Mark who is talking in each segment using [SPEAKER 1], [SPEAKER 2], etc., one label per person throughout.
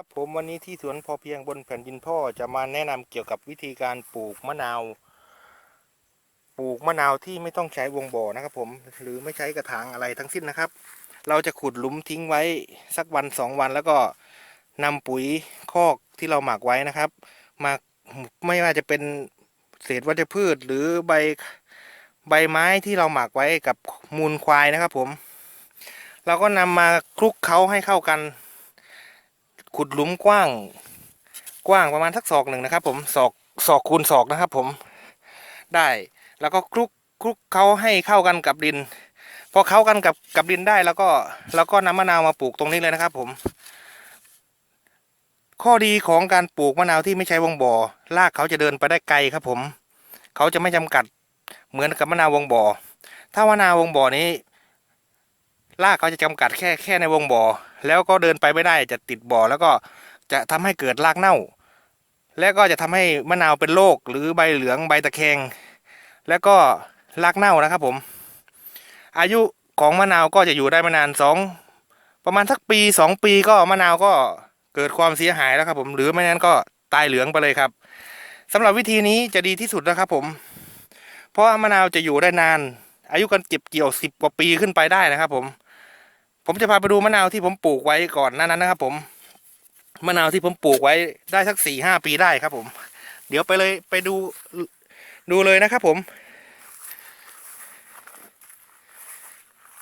[SPEAKER 1] ครับผมวันนี้ที่สวนพอเพียงบนแผ่นดินพ่อจะมาแนะนำเกี่ยวกับวิธีการปลูกมะนาว ปลูกมะนาวที่ไม่ต้องใช้วงบ่อนะครับผมหรือไม่ใช้กระถางอะไรทั้งสิ้นนะครับ เราจะขุดหลุมทิ้งไว้สักวันสองวันแล้วก็นำปุ๋ยคอกที่เราหมักไว้นะครับมาไม่ว่าจะเป็นเศษวัชพืชหรือใบใบไม้ที่เราหมักไว้กับมูลควายนะครับผม เราก็นำมาคลุกเคล้าให้เข้ากัน ขุดหลุมกว้างกว้างประมาณสักศอกหนึ่งนะครับ ผมศอกศอกคูณศอกนะครับ ผมได้แล้วก็คลุกคลุกเขาให้เข้ากันกับดิน พอเข้ากันกับกับดินได้แล้วก็แล้วก็นำมะนาวมาปลูกตรงนี้เลยนะครับ ผม ข้อดีของการปลูกมะนาวที่ไม่ใช้วงบ่อรากเขาจะเดินไปได้ไกลครับ ผม เขาจะไม่จำกัดเหมือนกับมะนาววงบ่อถ้ามะนาววงบ่อนี้ รากเขาจะจำกัดแค่แค่ในวงบ่อ แล้วก็เดินไปไม่ได้จะติดบ่อ แล้วก็จะทำให้เกิดรากเน่า และก็จะทำให้มะนาวเป็นโรคหรือใบเหลืองใบตะแคง แล้วก็รากเน่านะครับผม อายุของมะนาวก็จะอยู่ได้ไม่นานสองประมาณสักปีสองปีก็มะนาวก็เกิดความเสียหายแล้วครับผมหรือไม่นั้นก็ตายเหลืองไปเลยครับสำหรับวิธีนี้จะดีที่สุดนะครับผม เพราะมะนาวจะอยู่ได้นาน อายุการเก็บเกี่ยวสิบกว่าปีขึ้นไปได้นะครับผม ผมจะพาไปดูมะนาวที่ผมปลูกไว้ก่อนหน้านั้นนะครับ ผมมะนาวที่ผมปลูกไว้ได้สักสี่ห้าปีได้ครับ ผม เดี๋ยวไปเลยไปดูดูเลยนะครับ ผม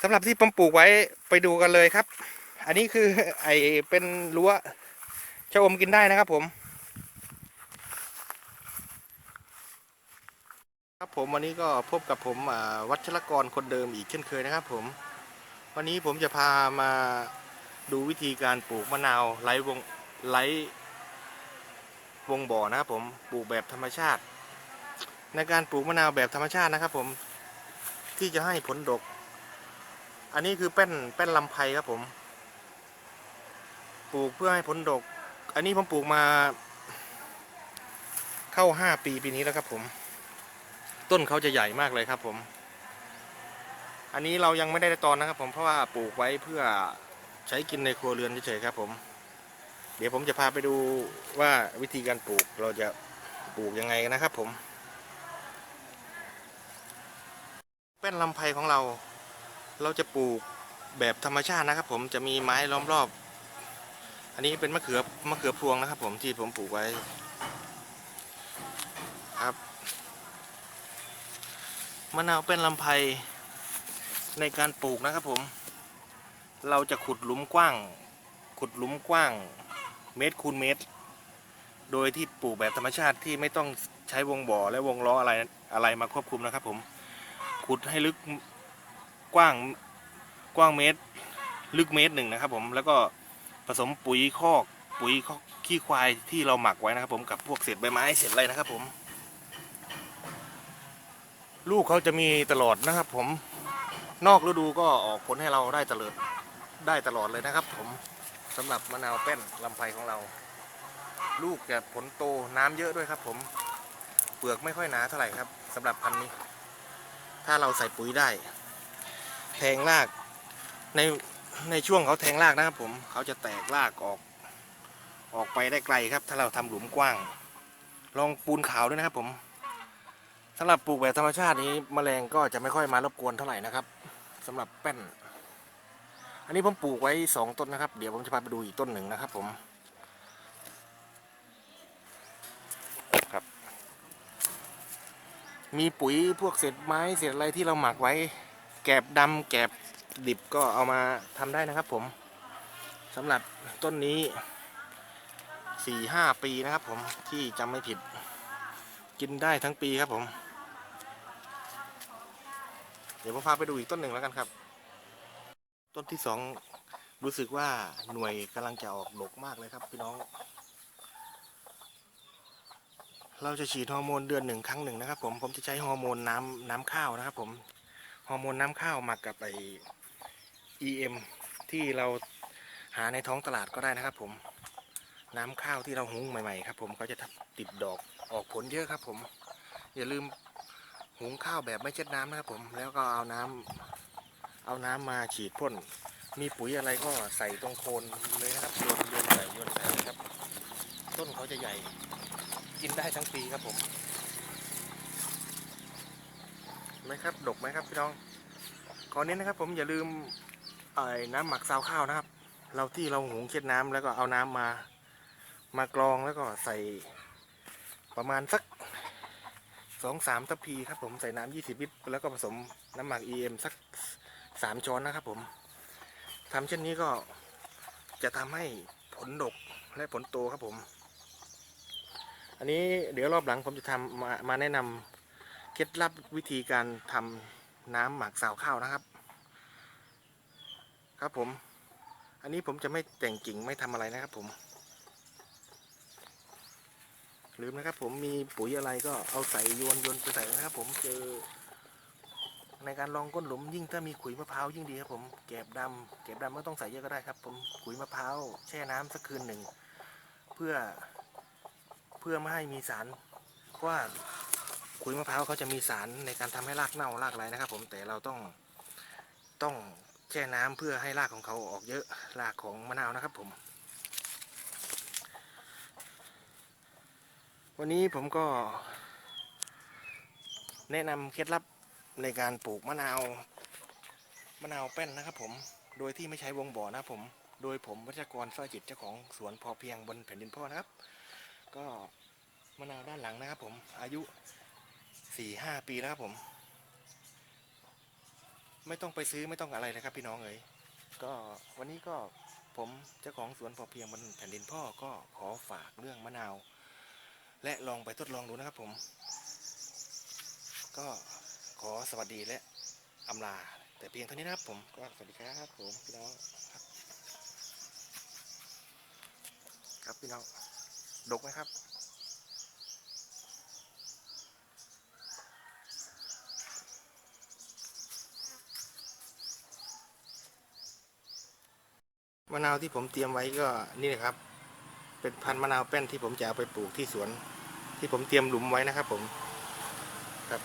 [SPEAKER 1] สำหรับที่ผมปลูกไว้ไปดูกันเลยครับ อันนี้คือไอเป็นรั้วชะอมกินได้นะครับ ผม ครับผมวันนี้ก็พบกับผมวัชรกรคนเดิมอีกเช่นเคยนะครับ ผม วันนี้ผมจะพามาดูวิธีการปลูกมะนาวไร้วงไร้วงบ่อนะครับผมปลูกแบบธรรมชาติ ในการปลูกมะนาวแบบธรรมชาตินะครับ ผมที่จะให้ผลดก อันนี้คือแป้นแป้นลำไพครับผม ปลูกเพื่อให้ผลดก อันนี้ผมปลูกมา เข้าห้าปีปีนี้แล้วครับผม ต้นเขาจะใหญ่มากเลยครับผม อันนี้เรายังไม่ได้ตอนนะครับ ผมเพราะว่าปลูกไว้เพื่อใช้กินในครัวเรือนเฉยๆครับ ผม เดี๋ยวผมจะพาไปดูว่าวิธีการปลูกเราจะปลูกยังไงนะครับ ผมแป้นลำไพของเรา เราจะปลูกแบบธรรมชาตินะครับ ผมจะมีไม้ล้อมรอบ อันนี้เป็นมะเขือมะเขือพวงนะครับ ผมที่ผมปลูกไว้ครับมะนาวเป็นลำไพ ในการปลูกนะครับผม เราจะขุดหลุมกว้าง ขุดหลุมกว้างเมตรคูณเมตร โดยที่ปลูกแบบธรรมชาติที่ไม่ต้องใช้วงบ่อและวงล้ออะไรอะไรมาควบคุมนะครับผม ขุดให้ลึกกว้างกว้างเมตร ลึกเมตรหนึ่งนะครับผมแล้วก็ผสมปุ๋ยคอกปุ๋ยคอกขี้ควายที่เราหมักไว้นะครับผมกับพวกเศษใบไม้เศษอะไรนะครับผม ลูกเขาจะมีตลอดนะครับผม นอกฤดูก็ออกผลให้เราได้ตลอดได้ตลอดเลยนะครับ ผมสำหรับมะนาวแป้นลำไพของเรา ลูกจะผลโตน้ำเยอะด้วยครับ ผมเปลือกไม่ค่อยหนาเท่าไหร่ครับสำหรับพันธุ์นี้ ถ้าเราใส่ปุ๋ยได้ แทงรากในในช่วงเขาแทงรากนะครับผมเขาจะแตกรากออก ออกไปได้ไกลครับ ถ้าเราทำหลุมกว้าง ลองปูนขาวด้วยนะครับผมสำหรับปลูกแบบธรรมชาตินี้แมลงก็จะไม่ค่อยมารบกวนเท่าไหร่นะครับ สำหรับแป้น อันนี้ผมปลูกไว้สองต้นนะครับ เดี๋ยวผมจะพาไปดูอีกต้นหนึ่งนะครับ ผมครับ มีปุ๋ยพวกเศษไม้เศษอะไรที่เราหมักไว้ แกบดำแกบดิบก็เอามาทำได้นะครับผมสำหรับต้นนี้สี่ห้าปีนะครับผมที่จำไม่ผิด กินได้ทั้งปีครับผม ดี๋ยวผมพาไปดูอีกต้นหนึ่งแล้วกันครับ ต้นที่สองรู้สึกว่าหน่วยกำลังจะออกดกมากเลยครับพี่น้อง เราจะฉีดฮอร์โมนเดือนหนึ่งครั้งหนึ่งนะครับ ผมผมจะใช้ฮอร์โมนน้ำน้ำข้าวนะครับ ผมฮอร์โมนน้ำข้าวหมักกับไอ EM ที่เราหาในท้องตลาดก็ได้นะครับ ผม น้ำข้าวที่เราหุงใหม่ๆครับ ผมเขาจะติดดอกออกผลเยอะครับ ผม อย่าลืม หุงข้าวแบบไม่เช็ดน้ำนะครับผม แล้วก็เอาน้ำเอาน้ำมาฉีดพ่น มีปุ๋ยอะไรก็ใส่ตรงโคนเลยนะครับโยนโยนใส่โยนใส่ครับ ต้นเขาจะใหญ่ กินได้ทั้งปีครับผมไหมครับดกไหมครับพี่น้องก่อนนี้นะครับผมอย่าลืมไอ้น้ำหมักซาวข้าวนะครับ เราที่เราหุงเช็ดน้ำแล้วก็เอาน้ำมามากรองแล้วก็ใส่ประมาณสัก องสามทัพพีครับผมใส่น้ำยี่สิบลิตรแล้วก็ผสมน้ำหมัก EM สักสามช้อนนะครับผมทำเช่นนี้ก็จะทำให้ผลดกและผลโตครับผม อันนี้เดี๋ยวรอบหลังผมจะทำมามาแนะนำเคล็ดลับวิธีการทำน้ำหมักสาวข้าวนะครับ ครับผม อันนี้ผมจะไม่แต่งกิ่งไม่ทำอะไรนะครับผม ลืมนะครับผมมีปุ๋ยอะไรก็เอาใส่โยนโยนไปใส่นะครับ ผมเจอ ในการลองก้นหลุมยิ่งถ้ามีขุยมะพร้าวยิ่งดีครับผมแกบดำแกบดำไม่ต้องใส่เยอะก็ได้ครับ ผมขุยมะพร้าวแช่น้ำสักคืนหนึ่งเพื่อ เพื่อไม่ให้มีสารเพราะว่าขุยมะพร้าวเขาจะมีสารในการทำให้รากเน่ารากอะไรนะครับ ผมแต่เราต้องต้องแช่น้ำเพื่อให้รากของเขาออกเยอะรากของมะนาวนะครับ ผม วันนี้ผมก็ แนะนำเคล็ดลับในการปลูกมะนาวมะนาวแป้นนะครับ ผมโดยที่ไม่ใช้วงบ่อนะผม โดยผมวัชกรสร้อยจิตเจ้าของสวนพอเพียงบนแผ่นดินพ่อนะครับ ก็มะนาวด้านหลังนะครับ ผมอายุสี่ห้าปีแล้วครับผม ไม่ต้องไปซื้อไม่ต้องอะไรนะครับ พี่น้องเอ๋ยก็วันนี้ก็ผมเจ้าของสวนพอเพียงบนแผ่นดินพ่อก็ขอฝากเรื่องมะนาว และลองไปทดลองดูนะครับผม ก็ขอสวัสดีและอำลา แต่เพียงเท่านี้นะครับผมก็สวัสดีครับผมพี่น้องครับ ครับพี่น้องดกไหมครับมะนาวที่ผมเตรียมไว้ก็นี่นะครับ เป็นพันธุ์มะนาวแป้นที่ผมจะเอาไปปลูกที่สวน ที่ผมเตรียมหลุมไว้นะครับผมครับ